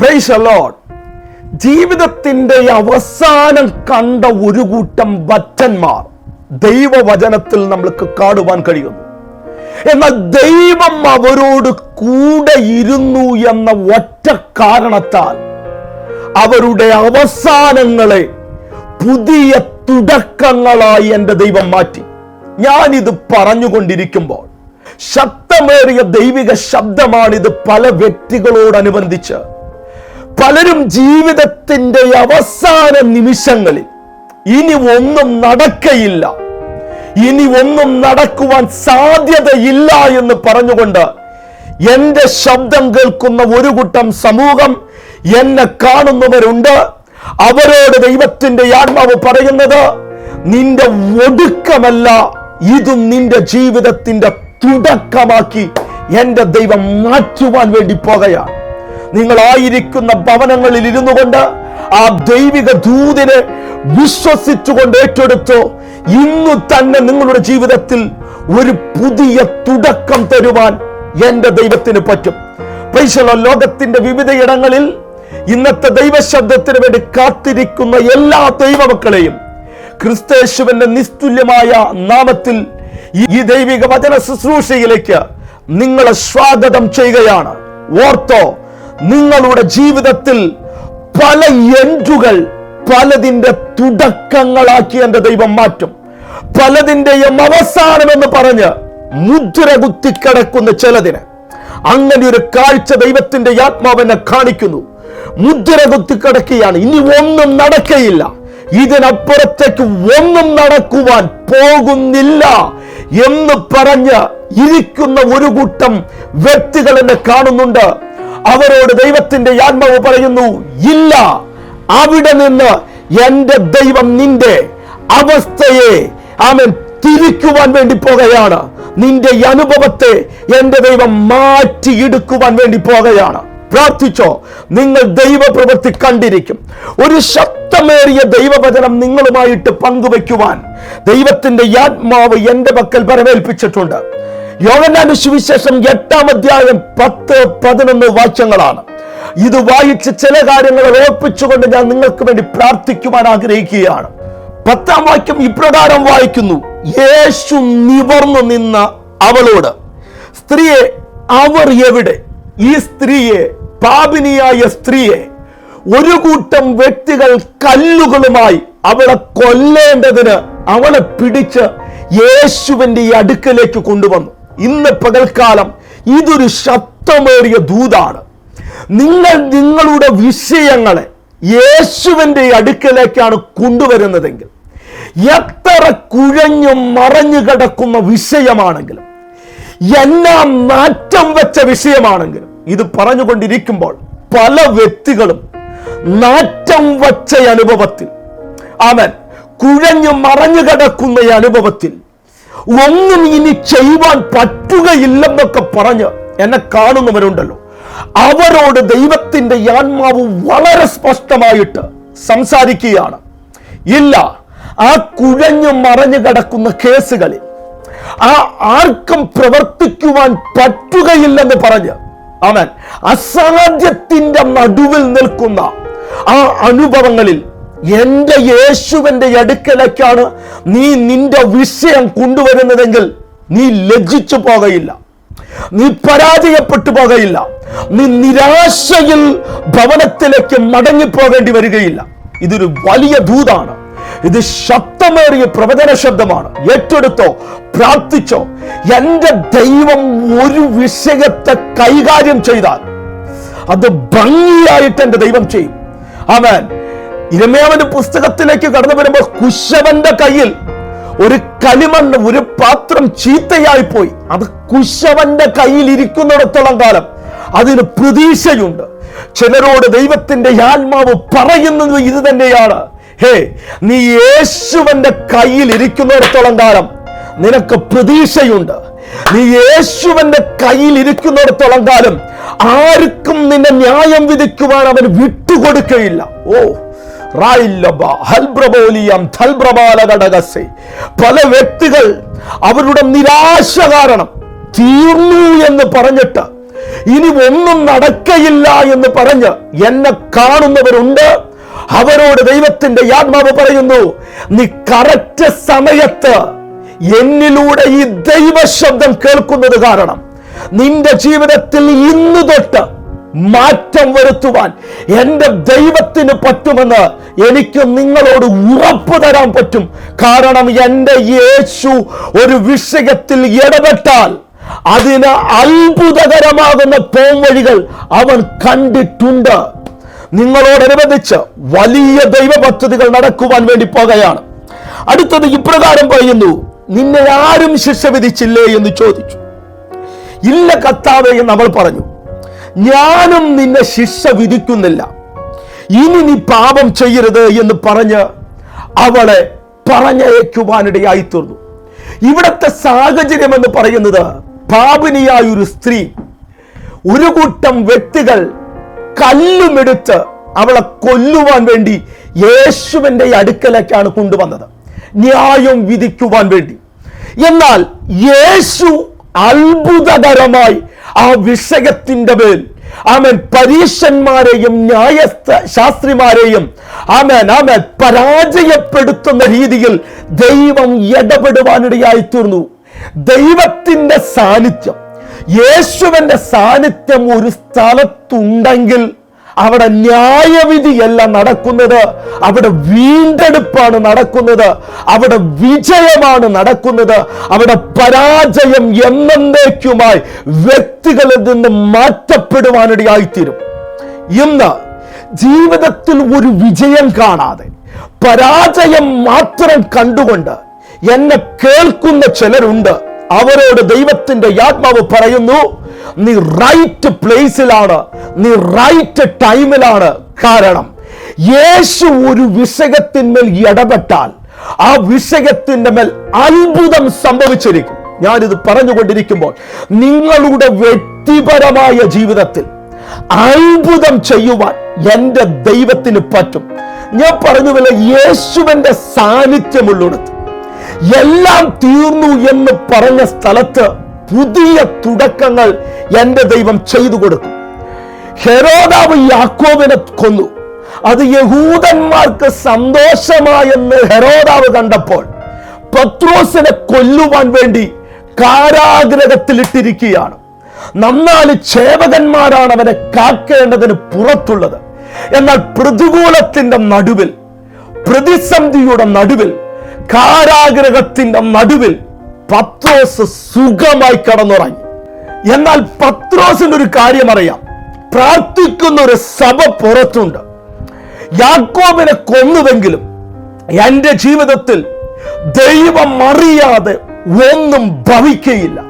Price allowed ജീവിതത്തിന്റെ അവസാനം കണ്ട ഒരു കൂട്ടം ഭക്തന്മാർ ദൈവവചനത്തിൽ നമ്മൾക്ക് കാണുവാൻ കഴിയുന്നു. എന്നാൽ ദൈവം അവരോട് കൂടെ ഇരുന്നു എന്ന ഒറ്റ കാരണത്താൽ അവരുടെ അവസാനങ്ങളെ പുതിയ തുടക്കങ്ങളായി എന്റെ ദൈവം മാറ്റി. ഞാനിത് പറഞ്ഞുകൊണ്ടിരിക്കുമ്പോൾ ശക്തമേറിയ ദൈവിക ശബ്ദമാണിത് പല വ്യക്തികളോടനുബന്ധിച്ച് പലരും ജീവിതത്തിന്റെ അവസാന നിമിഷങ്ങളിൽ ഇനി ഒന്നും നടക്കയില്ല. ഇനി ഒന്നും നടക്കുവാൻ സാധ്യതയില്ല എന്ന് പറഞ്ഞുകൊണ്ട് എന്റെ ശബ്ദം കേൾക്കുന്ന ഒരു കൂട്ടം സമൂഹം എന്നെ കാണുന്നവരുണ്ട്. അവരോട് ദൈവത്തിന്റെ ആത്മാവ് പറയുന്നത് നിന്റെ ഒടുക്കമല്ല ഇതും നിന്റെ ജീവിതത്തിന്റെ തുടക്കമാക്കി എന്റെ ദൈവം മാറ്റുവാൻ വേണ്ടി പോകുകയാണ്. നിങ്ങളായിരിക്കുന്ന ഭവനങ്ങളിൽ ഇരുന്നു കൊണ്ട് ആ ദൈവിക ദൂതിനെ വിശ്വസിച്ചുകൊണ്ട് ഏറ്റെടുത്തു. ഇന്നു തന്നെ നിങ്ങളുടെ ജീവിതത്തിൽ ഒരു പുതിയ തുടക്കം തരുവാൻ എന്റെ ദൈവത്തിന് പറ്റും. പൈസലോ ലോകത്തിന്റെ വിവിധയിടങ്ങളിൽ ഇന്നത്തെ ദൈവശബ്ദത്തിന് വേണ്ടി കാത്തിരിക്കുന്ന എല്ലാ ദൈവമക്കളെയും ക്രിസ്തേശുവിന്റെ നിസ്തുല്യമായ നാമത്തിൽ ഈ ദൈവിക വചന ശുശ്രൂഷയിലേക്ക് നിങ്ങളെ സ്വാഗതം ചെയ്യുകയാണ്. ഓർത്തോ നിങ്ങളുടെ ജീവിതത്തിൽ പല എൻഡുകൾ പലതിന്റെ തുടക്കങ്ങളാക്കി എന്റെ ദൈവം മാറ്റും. പലതിന്റെയും അവസാനം എന്ന് പറഞ്ഞ് മുദ്ര കുത്തിക്കിടക്കുന്ന ചിലതിന് അങ്ങനെ ഒരു കാഴ്ച ദൈവത്തിന്റെ ആത്മാവിനെ കാണിക്കുന്നു. മുദ്ര കുത്തിക്കിടക്കുകയാണ് ഇനി ഒന്നും നടക്കയില്ല. ഇതിനപ്പുറത്തേക്ക് ഒന്നും നടക്കുവാൻ പോകുന്നില്ല എന്ന് പറഞ്ഞ് ഇരിക്കുന്ന ഒരു കൂട്ടം വ്യക്തികൾ എന്നെ കാണുന്നുണ്ട്. അവരോട് ദൈവത്തിന്റെ ആത്മാവ് പറയുന്നു ഇല്ല അവിടെ നിന്ന് എന്റെ ദൈവം നിന്റെ അവസ്ഥയെ അവൻ തിരിക്കുവാൻ വേണ്ടി പോകുകയാണ്. നിന്റെ അനുഭവത്തെ എന്റെ ദൈവം മാറ്റിയെടുക്കുവാൻ വേണ്ടി പോകുകയാണ്. പ്രാർത്ഥിച്ചോ നിങ്ങൾ ദൈവപ്രവൃത്തി കണ്ടിരിക്കും. ഒരു ശക്തമേറിയ ദൈവവചനം നിങ്ങളുമായിട്ട് പങ്കുവെക്കുവാൻ ദൈവത്തിന്റെ ആത്മാവ് എന്റെ പക്കൽ വരവേൽപ്പിച്ചിട്ടുണ്ട്. യോഹന്നാന്റെ സുവിശേഷം എട്ടാം അധ്യായം പത്ത് പതിനൊന്ന് വാക്യങ്ങളാണ്. ഇത് വായിച്ച് ചില കാര്യങ്ങൾ ഓർപ്പിച്ചുകൊണ്ട് ഞാൻ നിങ്ങൾക്ക് വേണ്ടി പ്രാർത്ഥിക്കുവാൻ ആഗ്രഹിക്കുകയാണ്. പത്താം വാക്യം ഇപ്രകാരം വായിക്കുന്നു. യേശു നിവർന്നു നിന്ന അവളോട് സ്ത്രീയെ അവർ എവിടെ? ഈ സ്ത്രീയെ പാപിനിയായ സ്ത്രീയെ ഒരു കൂട്ടം വ്യക്തികൾ കല്ലുകളുമായി അവളെ കൊല്ലേണ്ടതിന് അവളെ പിടിച്ച് യേശുവിന്റെ അടുക്കലേക്ക് കൊണ്ടുവന്നു. ഇന്ന് പകൽക്കാലം ഇതൊരു ശക്തമേറിയ ദൂതാണ്. നിങ്ങൾ നിങ്ങളുടെ വിഷയങ്ങളെ യേശുവിന്റെ അടുക്കലേക്കാണ് കൊണ്ടുവരുന്നതെങ്കിൽ എത്ര കുഴഞ്ഞു മറഞ്ഞു കിടക്കുന്ന വിഷയമാണെങ്കിലും എല്ലാം നാറ്റം വെച്ച വിഷയമാണെങ്കിലും ഇത് പറഞ്ഞുകൊണ്ടിരിക്കുമ്പോൾ പല വ്യക്തികളും നാറ്റം വച്ച അനുഭവത്തിൽ അവൻ കുഴഞ്ഞു മറഞ്ഞു കിടക്കുന്ന അനുഭവത്തിൽ ഒന്നും ഇനി ചെയ്യുവാൻ പറ്റുകയില്ലെന്നൊക്കെ പറഞ്ഞ് എന്നെ കാണുന്നവരുണ്ടല്ലോ. അവരോട് ദൈവത്തിന്റെ ആത്മാവ് വളരെ സ്പഷ്ടമായിട്ട് സംസാരിക്കുകയാണ്. ഇല്ല ആ കുഴഞ്ഞു മറഞ്ഞു കിടക്കുന്ന കേസുകളിൽ ആ ആർക്കും പ്രവർത്തിക്കുവാൻ പറ്റുകയില്ലെന്ന് പറഞ്ഞ് അവൻ അസാധ്യത്തിന്റെ നടുവിൽ നിൽക്കുന്ന ആ അനുഭവങ്ങളിൽ എന്റെ യേശുവിന്റെ അടുക്കലേക്കാണ് നീ നിന്റെ വിഷയം കൊണ്ടുവരുന്നതെങ്കിൽ നീ ലജ്ജിച്ചു പോകയില്ല. നീ പരാജയപ്പെട്ടു പോകയില്ല. നീ നിരാശയിൽ ഭവനത്തിലേക്ക് മടങ്ങിപ്പോകേണ്ടി വരികയില്ല. ഇതൊരു വലിയ ദൂതാണ് ഇത് ശബ്ദമേറിയ പ്രവചന ശബ്ദമാണ്. ഏറ്റെടുത്തോ പ്രാർത്ഥിച്ചോ എന്റെ ദൈവം ഒരു വിഷയത്തെ കൈകാര്യം ചെയ്താൽ അത് ഭംഗിയായിട്ട് എന്റെ ദൈവം ചെയ്യും. അവൻ ഇരമയാവന്റെ പുസ്തകത്തിലേക്ക് കടന്നു വരുമ്പോൾ കുശവന്റെ കയ്യിൽ ഒരു കളിമണ്ണ് ഒരു പാത്രം ചീത്തയായി പോയി. അത് കുശവന്റെ കയ്യിൽ ഇരിക്കുന്നിടത്തോളം കാലം അതിന് പ്രതീക്ഷയുണ്ട്. ചിലരോട് ദൈവത്തിന്റെ ആത്മാവ് പറയുന്നത് ഇത് തന്നെയാണ്. ഹേ നീ യേശുവന്റെ കയ്യിൽ ഇരിക്കുന്നിടത്തോളം കാലം നിനക്ക് പ്രതീക്ഷയുണ്ട്. നീ യേശുവന്റെ കയ്യിൽ ഇരിക്കുന്നിടത്തോളം കാലം ആർക്കും നിന്നെ ന്യായം വിധിക്കുവാൻ അവൻ വിട്ടുകൊടുക്കുകയില്ല ഓ. പല വ്യക്തികൾ അവരുടെ നിരാശ കാരണം തീർന്നു എന്ന് പറഞ്ഞിട്ട് ഇനി ഒന്നും നടക്കയില്ല എന്ന് പറഞ്ഞ് എന്നെ കാണുന്നവരുണ്ട്. അവരോട് ദൈവത്തിന്റെ ആത്മാവ് പറയുന്നു നീ കറക്റ്റ് സമയത്ത് എന്നിലൂടെ ഈ ദൈവശബ്ദം കേൾക്കുന്നത് കാരണം നിന്റെ ജീവിതത്തിൽ ഇന്ന് തൊട്ട് മാറ്റം വരുത്തുവാൻ എന്റെ ദൈവത്തിന് പറ്റുമെന്ന് എനിക്ക് നിങ്ങളോട് ഉറപ്പ് തരാൻ പറ്റും. കാരണം എന്റെ യേശു ഒരു വിഷയത്തിൽ ഇടപെട്ടാൽ അതിന് അത്ഭുതകരമാകുന്ന പോംവഴികൾ അവൻ കണ്ടിട്ടുണ്ട്. നിങ്ങളോടനുബന്ധിച്ച് വലിയ ദൈവ പദ്ധതികൾ നടക്കുവാൻ വേണ്ടി പോകുകയാണ്. അടുത്തത് ഇപ്രകാരം പറയുന്നു നിന്നെ ആരും ശിക്ഷ വിധിച്ചില്ലേ? എന്ന് ചോദിച്ചു. ഇല്ല കത്താവേ അവൾ പറഞ്ഞു. ഞാനും നിന്നെ ശിക്ഷ വിധിക്കുന്നില്ല. ഇനി നീ പാപം ചെയ്യരുത് എന്ന് പറഞ്ഞ് അവളെ പറഞ്ഞയക്കുവാനിടയായി തീർന്നു ഇവിടത്തെ സാഹചര്യം എന്ന് പറയുന്നത് പാപിനിയായ ഒരു സ്ത്രീ ഒരു കൂട്ടം വ്യക്തികൾ കല്ലുമെടുത്ത് അവളെ കൊല്ലുവാൻ വേണ്ടി യേശുവിന്റെ അടുക്കലേക്കാണ് കൊണ്ടുവന്നത്. ന്യായം വിധിക്കുവാൻ വേണ്ടി. എന്നാൽ യേശു അത്ഭുതകരമായി ആ വിഷയത്തിന്റെ മേൽ. ആമൻ. പരീക്ഷന്മാരെയും ന്യായ ശാസ്ത്രിമാരെയും ആമൻ ആമൻ. പരാജയപ്പെടുത്തുന്ന രീതിയിൽ ദൈവം ഇടപെടുവാനിടയായി തീർന്നു ദൈവത്തിന്റെ സാന്നിധ്യം. യേശുവിന്റെ സാന്നിധ്യം ഒരു സ്ഥലത്തുണ്ടെങ്കിൽ അവിടെ ന്യായവിധിയല്ല നടക്കുന്നത് അവിടെ വീണ്ടെടുപ്പാണ് നടക്കുന്നത് അവിടെ വിജയമാണ് നടക്കുന്നത് അവിടെ പരാജയം എന്നേക്കുമായി വ്യക്തികളിൽ നിന്ന് മാറ്റപ്പെടുവാനിടയായിത്തീരും. ഇന്ന് ജീവിതത്തിൽ ഒരു വിജയം കാണാതെ പരാജയം മാത്രം കണ്ടുകൊണ്ട് എന്നെ കേൾക്കുന്ന ചിലരുണ്ട്. അവരോട് ദൈവത്തിന്റെ ആത്മാവ് പറയുന്നു നീ റൈറ്റ് പ്ലേസിലാണ് നീ റൈറ്റ് ടൈമിലാണ് കാരണം യേശു ഒരു വിഷയത്തിന്മേൽ ഇടപെട്ടാൽ ആ വിഷയത്തിന്റെ മേൽ അത്ഭുതം സംഭവിച്ചിരിക്കും. ഞാനിത് പറഞ്ഞുകൊണ്ടിരിക്കുമ്പോൾ നിങ്ങളുടെ വ്യക്തിപരമായ ജീവിതത്തിൽ അത്ഭുതം ചെയ്യുവാൻ എന്റെ ദൈവത്തിന് പറ്റും. ഞാൻ പറഞ്ഞുവല്ല യേശുവിന്റെ സാന്നിധ്യമുള്ളിടത്ത് എല്ലാം തീർന്നു എന്ന് പറഞ്ഞ സ്ഥലത്ത് പുതിയ തുടക്കങ്ങൾ എന്റെ ദൈവം ചെയ്തു കൊടുക്കും. ഹെരോദാവ് യാക്കോബിനെ കൊന്നു. അത് യഹൂദന്മാർക്ക് സന്തോഷമായെന്ന് ഹെരോദാവ് കണ്ടപ്പോൾ പത്രോസിനെ കൊല്ലുവാൻ വേണ്ടി കാരാഗ്രഹത്തിലിട്ടിരിക്കുകയാണ്. നന്നാൽ ചേവകന്മാരാണ് അവനെ കാക്കേണ്ടതിന് പുറത്തുള്ളത്. എന്നാൽ പ്രതികൂലത്തിന്റെ നടുവിൽ പ്രതിസന്ധിയുടെ നടുവിൽ കാരാഗ്രഹത്തിന്റെ നടുവിൽ പത്രോസ് സുഖമായി കടന്നുറങ്ങി. എന്നാൽ പത്രോസിന് ഒരു കാര്യം അറിയാം. പ്രാർത്ഥിക്കുന്ന ഒരു സഭ പുറത്തുണ്ട്. യാക്കോബിനെ കൊന്നുവെങ്കിലും എന്റെ ജീവിതത്തിൽ ദൈവം അറിയാതെ ഒന്നും ഭവിക്കയില്ല.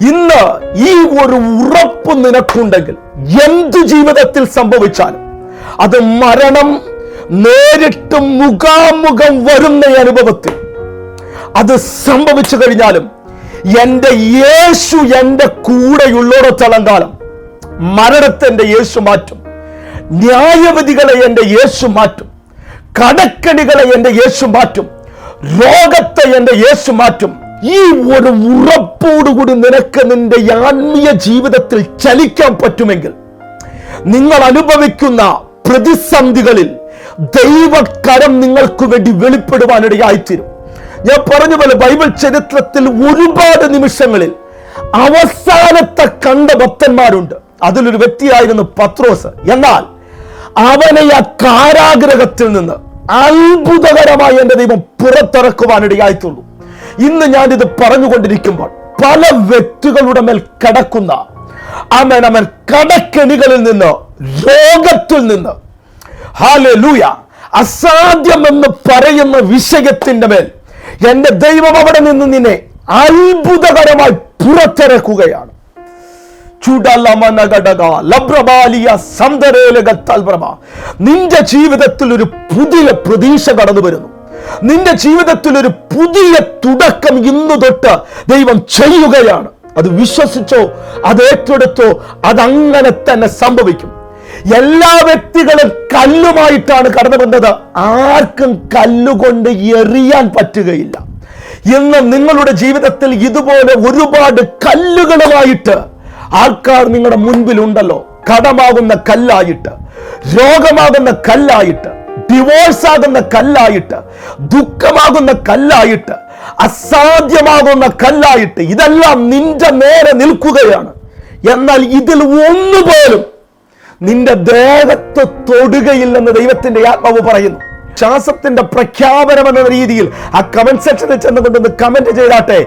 ഇന്ന് ഈ ഒരു ഉറപ്പ് നിനക്കുണ്ടെങ്കിൽ എന്ത് ജീവിതത്തിൽ സംഭവിച്ചാലും അത് മരണം നേരിട്ട് മുഖാമുഖം വരുന്ന അനുഭവത്തിൽ അത് സംഭവിച്ചു കഴിഞ്ഞാലും എന്റെ യേശു എന്റെ കൂടെയുള്ളിടത്തോളം കാലം മരണത്തെ എന്റെ യേശു മാറ്റും ന്യായവിധികളെ എന്റെ യേശു മാറ്റും കടക്കണികളെ എന്റെ യേശു മാറ്റും രോഗത്തെ എന്റെ യേശു മാറ്റും. ഈ ഒരു ഉറപ്പോടുകൂടി നിനക്ക് നിന്റെ ആത്മീയ ജീവിതത്തിൽ ചലിക്കാൻ പറ്റുമെങ്കിൽ നിങ്ങൾ അനുഭവിക്കുന്ന പ്രതിസന്ധികളിൽ ദൈവകരം നിങ്ങൾക്ക് വേണ്ടി വെളിപ്പെടുവാനിടയായിത്തീരും. ഞാൻ പറഞ്ഞ പോലെ ബൈബിൾ ചരിത്രത്തിൽ ഒരുപാട് നിമിഷങ്ങളിൽ അവസാനത്തെ കണ്ട ഭക്തന്മാരുണ്ട്. അതിലൊരു വ്യക്തിയായിരുന്നു പത്രോസ്. എന്നാൽ അവനെ ആ കാരാഗ്രഹത്തിൽ നിന്ന് അത്ഭുതകരമായി എന്റെ ദൈവം പുറത്തിറക്കുവാനിടയായിട്ടുള്ളൂ. ഇന്ന് ഞാനിത് പറഞ്ഞുകൊണ്ടിരിക്കുമ്പോൾ പല വ്യക്തികളുടെ മേൽ കിടക്കുന്ന അമൻ അമൻ കടക്കെണികളിൽ നിന്ന് രോഗത്തിൽ നിന്ന് ഹാലൂയ അസാധ്യമെന്ന് പറയുന്ന വിഷയത്തിന്റെ മേൽ എന്റെ ദൈവം അവിടെ നിന്ന് നിന്നെ അത്ഭുതകരമായി പുറത്തിറക്കുകയാണ്. നിന്റെ ജീവിതത്തിൽ ഒരു പുതിയ പ്രതീക്ഷ കടന്നു വരുന്നു. നിന്റെ ജീവിതത്തിൽ ഒരു പുതിയ തുടക്കം ഇന്നു തൊട്ട് ദൈവം ചെയ്യുകയാണ്. അത് വിശ്വസിച്ചോ അത് ഏറ്റെടുത്തോ അതങ്ങനെ തന്നെ സംഭവിക്കും. എല്ലാ വ്യക്തികളും കല്ലുമായിട്ടാണ് കടന്നു വന്നത്. ആർക്കും കല്ലുകൊണ്ട് എറിയാൻ പറ്റുകയില്ല. ഇന്ന് നിങ്ങളുടെ ജീവിതത്തിൽ ഇതുപോലെ ഒരുപാട് കല്ലുകളുമായിട്ട് ആൾക്കാർ നിങ്ങളുടെ മുൻപിലുണ്ടല്ലോ. കടമാകുന്ന കല്ലായിട്ട് രോഗമാകുന്ന കല്ലായിട്ട് ഡിവോഴ്സ് ആകുന്ന കല്ലായിട്ട് ദുഃഖമാകുന്ന കല്ലായിട്ട് അസാധ്യമാകുന്ന കല്ലായിട്ട് ഇതെല്ലാം നിന്റെ നേരെ നിൽക്കുകയാണ്. എന്നാൽ ഇതിൽ ഒന്നുപോലും നിന്റെ ദേഹത്ത് തൊടുകയില്ലെന്ന് ദൈവത്തിന്റെ ആത്മാവ് പറയുന്നു. ശ്വാസത്തിന്റെ പ്രഖ്യാപനം എന്ന രീതിയിൽ ആ കമന്റ് സെക്ഷനിൽ ചെന്നുകൊണ്ടൊന്ന് കമന്റ് ചെയ്താട്ടെ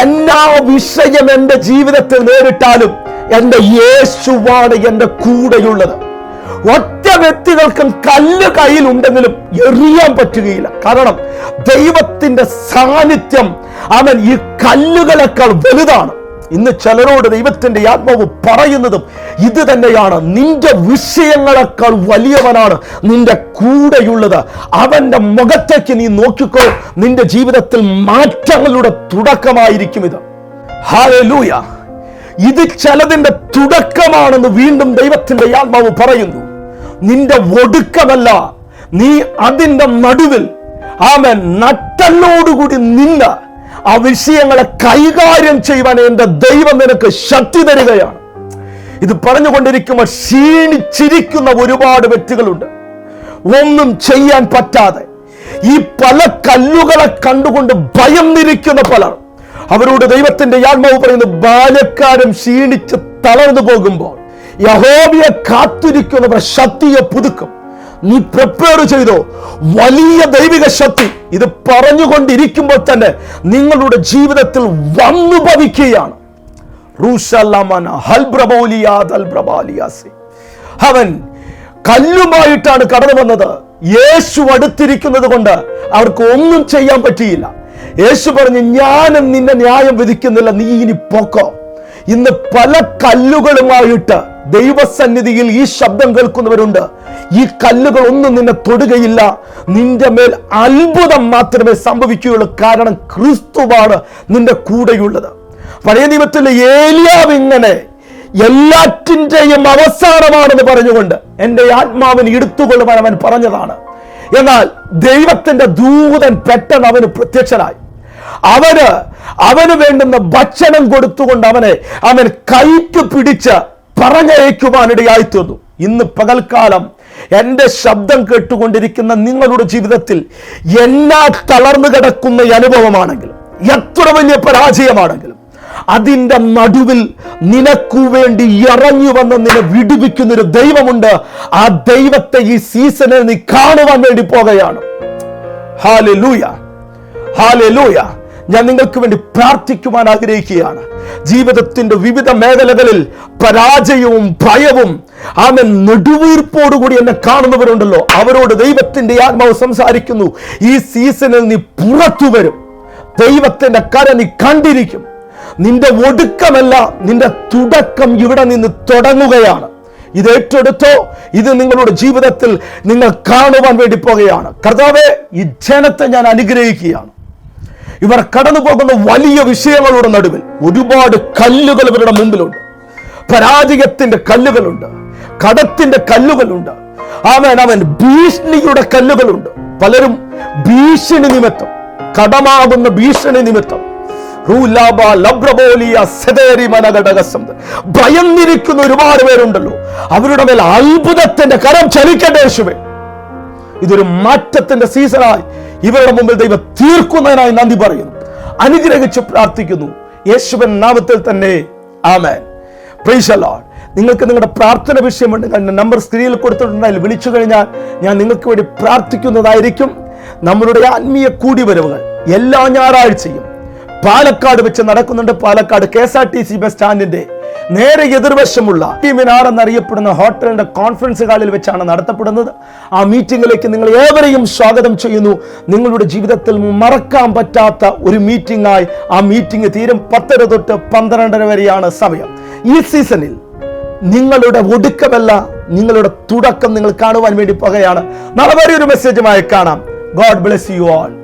എല്ലാ വിഷയം എന്റെ ജീവിതത്തിൽ നേരിട്ടാലും എന്റെ യേശുവാണ് എന്റെ കൂടെയുള്ളത്. ഒറ്റ വ്യക്തികൾക്കും കല്ല് കയ്യിലുണ്ടെങ്കിലും എറിയാൻ പറ്റുകയില്ല. കാരണം ദൈവത്തിന്റെ സാന്നിധ്യം അവൻ ഈ കല്ലുകളെക്കാൾ വലുതാണ്. ഇന്ന് ചിലരോട് ദൈവത്തിന്റെ ആത്മാവ് പറയുന്നതും ഇത് തന്നെയാണ്. നിന്റെ വിഷയങ്ങളെക്കാൾ വലിയവനാണ് നിന്റെ കൂടെയുള്ളത്. അവന്റെ മുഖത്തേക്ക് നീ നോക്കിക്കോ. നിന്റെ ജീവിതത്തിൽ മാറ്റങ്ങളുടെ തുടക്കമായിരിക്കും ഇത്. ഹാലൂയ ഇത് ചിലതിന്റെ തുടക്കമാണെന്ന് വീണ്ടും ദൈവത്തിന്റെ ആത്മാവ് പറയുന്നു. നിന്റെ ഒടുക്കമല്ല നീ അതിന്റെ നടുവിൽ. ആമൻ. നട്ടല്ലോടുകൂടി നിന്ന് ആ വിഷയങ്ങളെ കൈകാര്യം ചെയ്യുവാൻ എന്റെ ദൈവം നിനക്ക് ശക്തി തരികയാണ്. ഇത് പറഞ്ഞുകൊണ്ടിരിക്കുമ്പോൾ ക്ഷീണിച്ചിരിക്കുന്ന ഒരുപാട് വ്യക്തികളുണ്ട്. ഒന്നും ചെയ്യാൻ പറ്റാതെ ഈ പല കല്ലുകളെ കണ്ടുകൊണ്ട് ഭയം നിരിക്കുന്ന പലർ. അവരോട് ദൈവത്തിന്റെ ആത്മാവ് പറയുന്നു ബാലക്കാരൻ ക്ഷീണിച്ച് തളർന്നു പോകുമ്പോൾ യഹോബിയെ കാത്തിരിക്കുന്നവർ ശക്തിയെ പുതുക്കും. നീ പ്രിപ്പയർ ചെയ്തോ. വലിയ ദൈവിക ശക്തി ഇത് പറഞ്ഞുകൊണ്ടിരിക്കുമ്പോൾ തന്നെ നിങ്ങളുടെ ജീവിതത്തിൽ വന്നു അൽബ്രബാലിയാസി. അവൻ കല്ലുമായിട്ടാണ് കടന്നു വന്നത്. യേശു അടുത്തിരിക്കുന്നത് കൊണ്ട് അവർക്ക് ഒന്നും ചെയ്യാൻ പറ്റിയില്ല. യേശു പറഞ്ഞു ഞാനും നിന്നെ ന്യായം വിധിക്കുന്നില്ല. നീ ഇനി പൊക്കോ. ഇന്ന് പല കല്ലുകളുമായിട്ട് ദൈവസന്നിധിയിൽ ഈ ശബ്ദം കേൾക്കുന്നവരുണ്ട്. ഈ കല്ലുകൾ ഒന്നും നിന്നെ തൊടുകയില്ല. നിന്റെ മേൽ അത്ഭുതം മാത്രമേ സംഭവിക്കുകയുള്ളൂ. കാരണം ക്രിസ്തുവാണ് നിന്റെ കൂടെയുള്ളത്. പഴയ നിയമത്തിലെ ഏലിയാവ് ഇങ്ങനെ എല്ലാറ്റിന്റെയും അവസാനമാണെന്ന് പറഞ്ഞുകൊണ്ട് എന്റെ ആത്മാവിന് എടുത്തുകൊള്ളുവാൻ അവൻ പറഞ്ഞതാണ്. എന്നാൽ ദൈവത്തിന്റെ ദൂതൻ പെട്ടെന്ന് അവന് പ്രത്യക്ഷനായി. അവന് അവന് വേണ്ടുന്ന ഭക്ഷണം കൊടുത്തുകൊണ്ട് അവനെ അവൻ കൈക്ക് പിടിച്ച് പറഞ്ഞയക്കുവാനിടയായി തീർന്നു. ഇന്ന് പകൽക്കാലം എന്റെ ശബ്ദം കേട്ടുകൊണ്ടിരിക്കുന്ന നിങ്ങളുടെ ജീവിതത്തിൽ എന്നാ തളർന്നു കിടക്കുന്ന അനുഭവമാണെങ്കിലും എത്ര വലിയ പരാജയമാണെങ്കിലും അതിന്റെ നടുവിൽ നിനക്കു വേണ്ടി ഇറങ്ങി വന്ന് നിന്നെ വിടുവിക്കുന്ന ഒരു ദൈവമുണ്ട്. ആ ദൈവത്തെ ഈ സീസണിൽ നീ കാണുവാൻ വേണ്ടി പോകുകയാണ്. ഹാലൂയ ഹാലൂയ ഞാൻ നിങ്ങൾക്ക് വേണ്ടി പ്രാർത്ഥിക്കുവാൻ ആഗ്രഹിക്കുകയാണ്. ജീവിതത്തിന്റെ വിവിധ മേഖലകളിൽ പരാജയവും ഭയവും ആമൻ നെടുവീർപ്പോടുകൂടി എന്നെ കാണുന്നവരുണ്ടല്ലോ. അവരോട് ദൈവത്തിന്റെ ആത്മാവ് സംസാരിക്കുന്നു. ഈ സീസണിൽ നീ പുറത്തു വരും. ദൈവത്തിന്റെ കര നീ കണ്ടിരിക്കും. നിന്റെ ഒടുക്കമല്ല നിന്റെ തുടക്കം ഇവിടെ നിന്ന് തുടങ്ങുകയാണ്. ഇത് ഏറ്റെടുത്തോ ഇത് നിങ്ങളുടെ ജീവിതത്തിൽ നിങ്ങൾ കാണുവാൻ വേണ്ടി പോകുകയാണ്. കർത്താവെ ഈ ജനത്തെ ഞാൻ അനുഗ്രഹിക്കുകയാണ്. ഇവർ കടന്നു പോകുന്ന വലിയ വിഷയങ്ങളുടെ നടുവിൽ ഒരുപാട് കല്ലുകൾ ഇവരുടെ മുമ്പിലുണ്ട്. പരാജയത്തിന്റെ കല്ലുകളുണ്ട്. കടത്തിന്റെ കല്ലുകളുണ്ട്. അവൻ അവൻ ഭീഷണിയുടെ കല്ലുകളുണ്ട്. പലരും ഭീഷണി നിമിത്തം കടമാകുന്ന ഭീഷണി നിമിത്തം. ഭയന്നിരിക്കുന്ന ഒരുപാട് പേരുണ്ടല്ലോ. അവരുടെ മേൽ അത്ഭുതത്തിന്റെ കരം ചലിക്കട്ടെ ഇതൊരു മാറ്റത്തിന്റെ സീസണായി ഇവരുടെ മുമ്പിൽ ദൈവം തീർക്കുന്നതിനായി നന്ദി പറയുന്നു. അനുഗ്രഹിച്ച് പ്രാർത്ഥിക്കുന്നു. യേശുവൻ നാമത്തിൽ തന്നെ ആമേൻ. പ്രൈസ് ലോർഡ് നിങ്ങൾക്ക് നിങ്ങളുടെ പ്രാർത്ഥന വിഷയമുണ്ടെങ്കിൽ നമ്പർ സ്ക്രീനിൽ കൊടുത്തിട്ടുണ്ടെങ്കിൽ വിളിച്ചു കഴിഞ്ഞാൽ ഞാൻ നിങ്ങൾക്ക് വേണ്ടി പ്രാർത്ഥിക്കുന്നതായിരിക്കും. നമ്മളുടെ ആത്മീയ കൂടിവരവുകൾ എല്ലാ ഞായറാഴ്ചയും പാലക്കാട് വെച്ച് നടക്കുന്നുണ്ട്. Palakkad K S R T C bus സ്റ്റാൻഡിന്റെ നേരെ എതിർവശമുള്ള മിനാർ എന്നറിയപ്പെടുന്ന ഹോട്ടലിന്റെ കോൺഫറൻസ് ഹാളിൽ വെച്ചാണ് നടത്തപ്പെടുന്നത്. ആ മീറ്റിംഗിലേക്ക് നിങ്ങൾ ഏവരെയും സ്വാഗതം ചെയ്യുന്നു. നിങ്ങളുടെ ജീവിതത്തിൽ മറക്കാൻ പറ്റാത്ത ഒരു മീറ്റിംഗ് ആയി ആ മീറ്റിംഗ് തീരും പത്തര തൊട്ട് പന്ത്രണ്ടര വരെയാണ് സമയം. ഈ സീസണിൽ നിങ്ങളുടെ ഒടുക്കമല്ല നിങ്ങളുടെ തുടക്കം നിങ്ങൾ കാണുവാൻ വേണ്ടി പോകുകയാണ്. നാളെ വരെ ഒരു മെസ്സേജുമായി കാണാം. God bless you all